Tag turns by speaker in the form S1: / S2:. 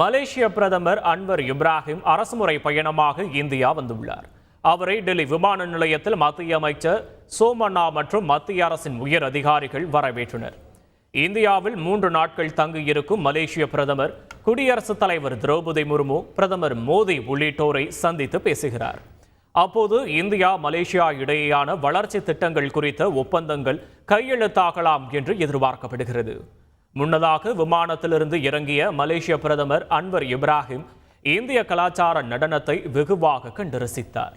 S1: மலேசிய பிரதமர் அன்வர் இப்ராஹிம் அரசுமுறை பயணமாக இந்தியா வந்துள்ளார். அவரை டெல்லி விமான நிலையத்தில் மத்திய அமைச்சர் சோமண்ணா மற்றும் மத்திய அரசின் உயர் அதிகாரிகள் வரவேற்றனர். இந்தியாவில் மூன்று நாட்கள் தங்கியிருக்கும் மலேசிய பிரதமர் குடியரசுத் தலைவர் திரௌபதி முர்மு பிரதமர் மோடி உள்ளிட்டோரை சந்தித்து பேசுகிறார். அப்போது இந்தியா மலேசியா இடையேயான வளர்ச்சி திட்டங்கள் குறித்த ஒப்பந்தங்கள் கையெழுத்தாகலாம் என்று எதிர்பார்க்கப்படுகிறது. முன்னதாக விமானத்திலிருந்து இறங்கிய மலேசிய பிரதமர் அன்வர் இப்ராஹிம் இந்திய கலாச்சார நடனத்தை வெகுவாக கண்டு ரசித்தார்.